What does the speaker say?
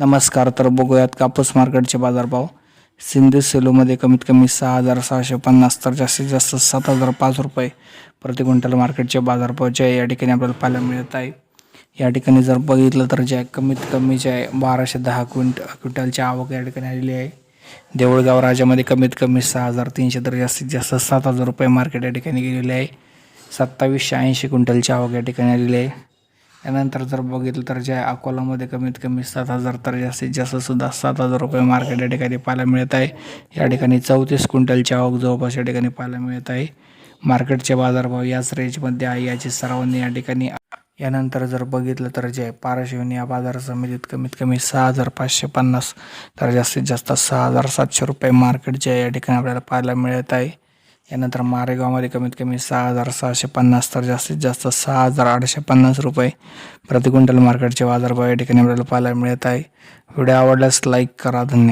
नमस्कार तर बघूयात कापूस मार्केटचे बाजारभाव. सिंधू सेलूमध्ये कमीत कमी सहा हजार सहाशे पन्नास तर जास्तीत जास्त सात हजार पाच रुपये प्रति क्विंटल मार्केटचे बाजारभाव जे आहे या ठिकाणी आपल्याला पाहायला मिळत आहे. या ठिकाणी जर बघितलं तर जे आहे कमीत कमी जे आहे बाराशे दहा क्विंट क्विंटलची आवक या ठिकाणी आलेली आहे. देऊळगाव राजामध्ये कमीत कमी सहा हजार तीनशे तर जास्तीत जास्त सात हजार रुपये मार्केट या ठिकाणी गेलेले आहे. सत्तावीसशे ऐंशी क्विंटलची आवक या ठिकाणी आलेली आहे. त्यानंतर जर बघितलं तर जे अकोलामध्ये कमीत कमी सात हजार तर जास्तीत जास्त सुद्धा सात हजार रुपये मार्केट या ठिकाणी पाहायला मिळत आहे. या ठिकाणी चौतीस क्विंटलची आवक जवळपास या ठिकाणी पाहायला मिळत आहे. मार्केटचे बाजारभाव याच रेंजमध्ये आहे याची सर्वांनी या ठिकाणी यानंतर जर बघितलं तर जे पाराशिवनी या बाजार समितीत कमीत कमी सहा हजार पाचशे पन्नास तर जास्तीत जास्त सहा हजार सातशे रुपये मार्केट जे आहे या ठिकाणी आपल्याला पाहायला मिळत आहे. यानंतर मारेगावमध्ये कमीत कमी सहा हजार सहाशे पन्नास तर जास्तीत जास्त सहा हजार आठशे पन्नास रुपये प्रति क्विंटल मार्केटचे बाजारभाव या ठिकाणी आपल्याला पाहायला मिळत आहे. व्हिडिओ आवडल्यास लाईक करा धन्यवाद.